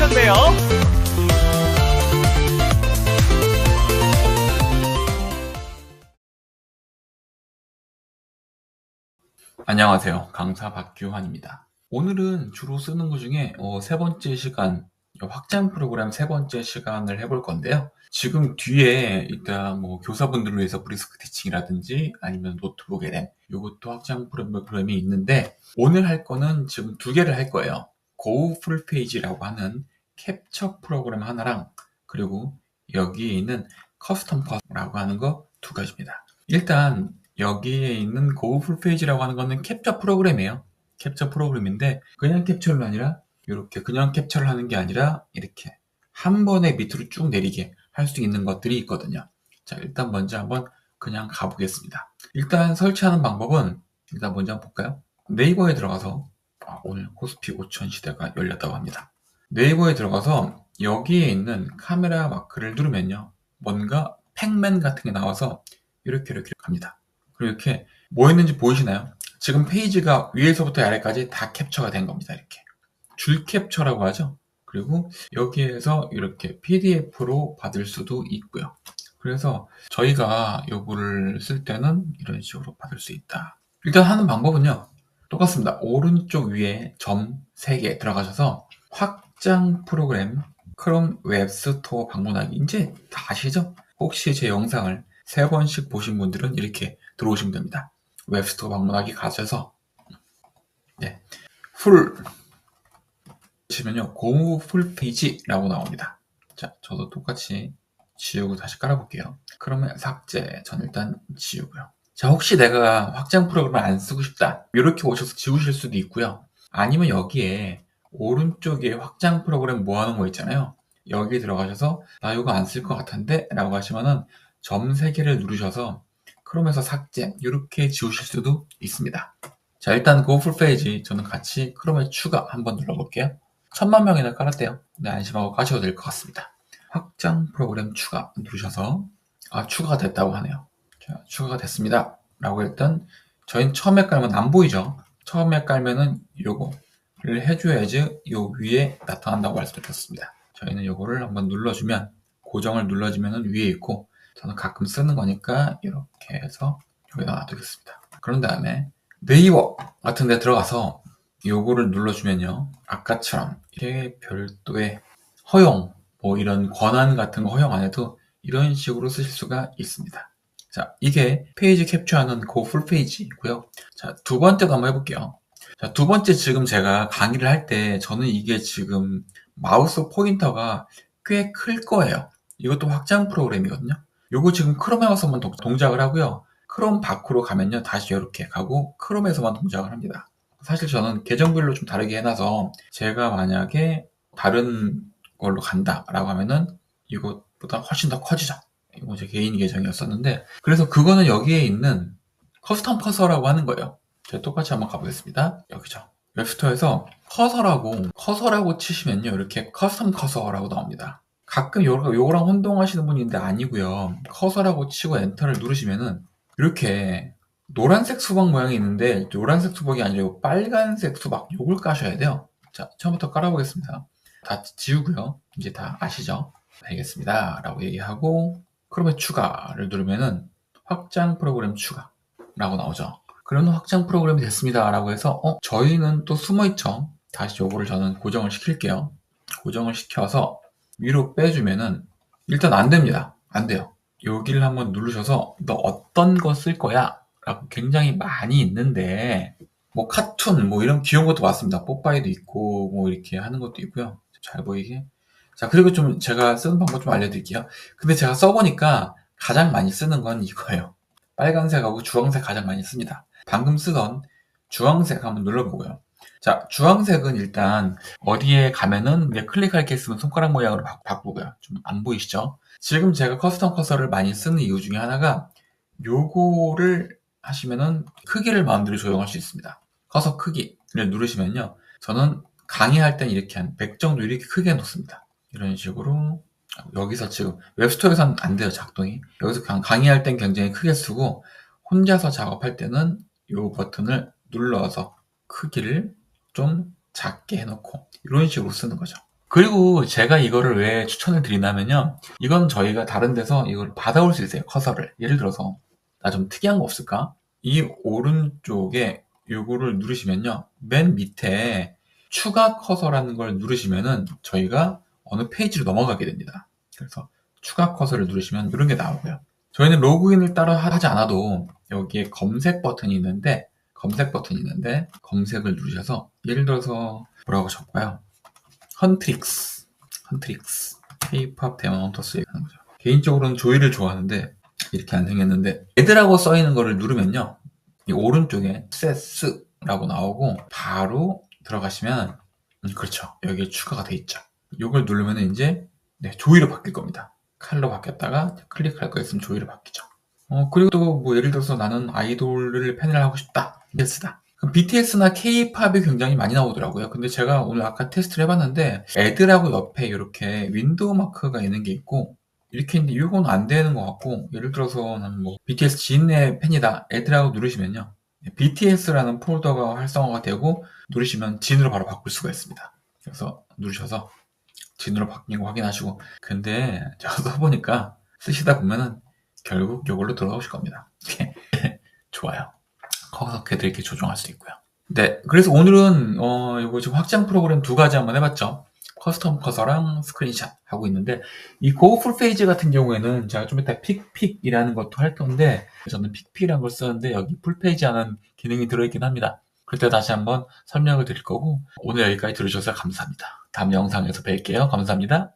오셨네요. 안녕하세요. 강사 박규환입니다. 오늘은 주로 쓰는 것 중에 어, 세 번째 시간, 확장 프로그램 세 번째 시간을 해볼 건데요. 지금 뒤에 이따 뭐 교사분들을 위해서 브리스크 티칭이라든지 아니면 노트북 LM 이것도 확장 프로그램이 있는데 오늘 할 거는 지금 두 개를 할 거예요. 고 풀페이지라고 하는 캡처 프로그램 하나랑 그리고 여기에 있는 커스텀 컷라고 하는 거 두 가지입니다. 일단 여기에 있는 고 풀페이지라고 하는 거는 캡처 프로그램이에요. 캡처 프로그램인데 그냥 캡처가 아니라 이렇게 그냥 캡처를 하는 게 아니라 이렇게 한 번에 밑으로 쭉 내리게 할 수 있는 것들이 있거든요. 자, 일단 먼저 한번 그냥 가보겠습니다. 일단 설치하는 방법은 일단 먼저 한번 볼까요? 네이버에 들어가서 아, 오늘 코스피 5000 시대가 열렸다고 합니다. 네이버에 들어가서 여기에 있는 카메라 마크를 누르면요. 뭔가 팩맨 같은 게 나와서 이렇게 이렇게 갑니다. 그리고 이렇게 뭐 있는지 보이시나요? 지금 페이지가 위에서부터 아래까지 다 캡처가 된 겁니다. 이렇게 줄 캡처라고 하죠. 그리고 여기에서 이렇게 PDF로 받을 수도 있고요. 그래서 저희가 요거를 쓸 때는 이런 식으로 받을 수 있다. 일단 하는 방법은요. 똑같습니다. 오른쪽 위에 점 3개 들어가셔서 확장 프로그램 크롬 웹스토어 방문하기 이제 다 아시죠? 혹시 제 영상을 세 번씩 보신 분들은 이렇게 들어오시면 됩니다. 웹스토어 방문하기 가셔서 네, 풀 치면요 고무 풀페이지라고 나옵니다. 자, 저도 똑같이 지우고 다시 깔아볼게요. 그러면 삭제, 전 일단 지우고요. 자, 혹시 내가 확장 프로그램을 안 쓰고 싶다. 이렇게 오셔서 지우실 수도 있고요. 아니면 여기에 오른쪽에 확장 프로그램 모아놓은 거 있잖아요. 여기 들어가셔서 나 이거 안 쓸 것 같은데? 라고 하시면은 점 3개를 누르셔서 크롬에서 삭제 이렇게 지우실 수도 있습니다. 자 일단 그 풀페이지 저는 같이 크롬에 추가 한번 눌러볼게요. 천만 명이나 깔았대요. 네, 안심하고 까셔도 될 것 같습니다. 확장 프로그램 추가 누르셔서 아 추가가 됐다고 하네요. 자 추가가 됐습니다. 라고 했던 저희는 처음에 깔면 안 보이죠. 처음에 깔면은 요거를 해줘야지 요 위에 나타난다고 말씀드렸습니다. 저희는 요거를 한번 눌러주면 고정을 눌러주면 위에 있고 저는 가끔 쓰는 거니까 이렇게 해서 여기다 놔두겠습니다. 그런 다음에 네이버 같은 데 들어가서 요거를 눌러주면요. 아까처럼 이게 별도의 허용, 뭐 이런 권한 같은 거 허용 안 해도 이런 식으로 쓰실 수가 있습니다. 자, 이게 페이지 캡처하는 그 풀페이지고요. 자, 두 번째 도 한번 해볼게요. 자, 두 번째 지금 제가 강의를 할 때 저는 이게 지금 마우스 포인터가 꽤 클 거예요. 이것도 확장 프로그램이거든요. 요거 지금 크롬에 와서만 동작을 하고요. 크롬 밖으로 가면요. 다시 이렇게 가고 크롬에서만 동작을 합니다. 사실 저는 계정별로 좀 다르게 해놔서 제가 만약에 다른 걸로 간다라고 하면은 이것보다 훨씬 더 커지죠. 이거 제 개인 계정이었었는데 그래서 그거는 여기에 있는 커스텀 커서라고 하는 거예요. 제가 똑같이 한번 가보겠습니다. 여기죠. 웹스토어에서 커서라고 커서라고 치시면요. 이렇게 커스텀 커서라고 나옵니다. 가끔 요거, 요거랑 혼동하시는 분이 있는데 아니고요. 커서라고 치고 엔터를 누르시면은 이렇게 노란색 수박 모양이 있는데 노란색 수박이 아니라 빨간색 수박 요걸 까셔야 돼요. 자, 처음부터 깔아보겠습니다. 다 지우고요. 이제 다 아시죠? 알겠습니다. 라고 얘기하고 크롬에 추가를 누르면은 확장 프로그램 추가라고 나오죠. 그러면 확장 프로그램이 됐습니다. 라고 해서 어, 저희는 또 숨어있죠. 다시 요거를 저는 고정을 시킬게요. 고정을 시켜서 위로 빼주면은 일단 안 됩니다. 안 돼요. 여기를 한번 누르셔서 너 어떤 거 쓸 거야? 라고 굉장히 많이 있는데 뭐 카툰 뭐 이런 귀여운 것도 많습니다. 뽀빠이도 있고 뭐 이렇게 하는 것도 있고요. 잘 보이게. 자 그리고 좀 제가 쓰는 방법 좀 알려드릴게요. 근데 제가 써보니까 가장 많이 쓰는 건 이거예요. 빨간색하고 주황색 가장 많이 씁니다. 방금 쓰던 주황색 한번 눌러보고요. 자, 주황색은 일단 어디에 가면은 클릭할 게 있으면 손가락 모양으로 바, 꾸고요 좀 안 보이시죠? 지금 제가 커스텀 커서를 많이 쓰는 이유 중에 하나가 요거를 하시면은 크기를 마음대로 조정할 수 있습니다. 커서 크기를 누르시면요. 저는 강의할 땐 이렇게 한 100 정도 이렇게 크게 놓습니다. 이런 식으로 여기서 지금 웹스토어에서는 안 돼요 작동이 여기서 그냥 강의할 땐 굉장히 크게 쓰고 혼자서 작업할 때는 이 버튼을 눌러서 크기를 좀 작게 해놓고 이런 식으로 쓰는 거죠. 그리고 제가 이거를 왜 추천을 드리냐면요. 이건 저희가 다른 데서 이걸 받아올 수 있어요. 커서를. 예를 들어서 나 좀 특이한 거 없을까? 이 오른쪽에 요거를 누르시면요. 맨 밑에 추가 커서라는 걸 누르시면은 저희가 어느 페이지로 넘어가게 됩니다. 그래서 추가 커서를 누르시면 이런 게 나오고요. 저희는 로그인을 따로 하지 않아도 여기에 검색 버튼이 있는데 검색 버튼이 있는데 검색을 누르셔서 예를 들어서 뭐라고 적어요? 헌트릭스 헌트릭스 K-팝 대만 헌터스 하는 거죠. 개인적으로는 조이를 좋아하는데 이렇게 안 생겼는데 애들하고 써 있는 거를 누르면요. 이 오른쪽에 세스라고 나오고 바로 들어가시면 음, 그렇죠. 여기에 추가가 돼 있죠. 이걸 누르면 이제 네, 조이로 바뀔 겁니다. 칼로 바뀌었다가 클릭할 거 있으면 조이로 바뀌죠. 어, 그리고 또 뭐 예를 들어서 나는 아이돌을 팬을 하고 싶다. BTS다. BTS나 K-팝이 굉장히 많이 나오더라고요. 근데 제가 오늘 아까 테스트를 해봤는데 애들하고 옆에 이렇게 윈도우 마크가 있는 게 있고 이렇게 있는데 이건 안 되는 것 같고 예를 들어서 나는 뭐 BTS 지인의 팬이다. 애들하고 누르시면요. BTS라는 폴더가 활성화가 되고 누르시면 진으로 바로 바꿀 수가 있습니다. 그래서 누르셔서 진으로 바뀐 거 확인하시고 근데 제가 써보니까 쓰시다 보면은 결국 이걸로 돌아오실 겁니다. 좋아요. 커서 걔들 이렇게 조정할 수 있고요. 네, 그래서 오늘은 어 이거 지금 확장 프로그램 두 가지 한번 해봤죠. 커스텀 커서랑 스크린샷 하고 있는데 이 고풀 페이지 같은 경우에는 제가 좀 이따 픽픽이라는 것도 할 건데 저는 픽픽이라는 걸 쓰는데 여기 풀 페이지 하는 기능이 들어있긴 합니다. 그때 다시 한번 설명을 드릴 거고 오늘 여기까지 들으셔서 감사합니다. 다음 영상에서 뵐게요. 감사합니다.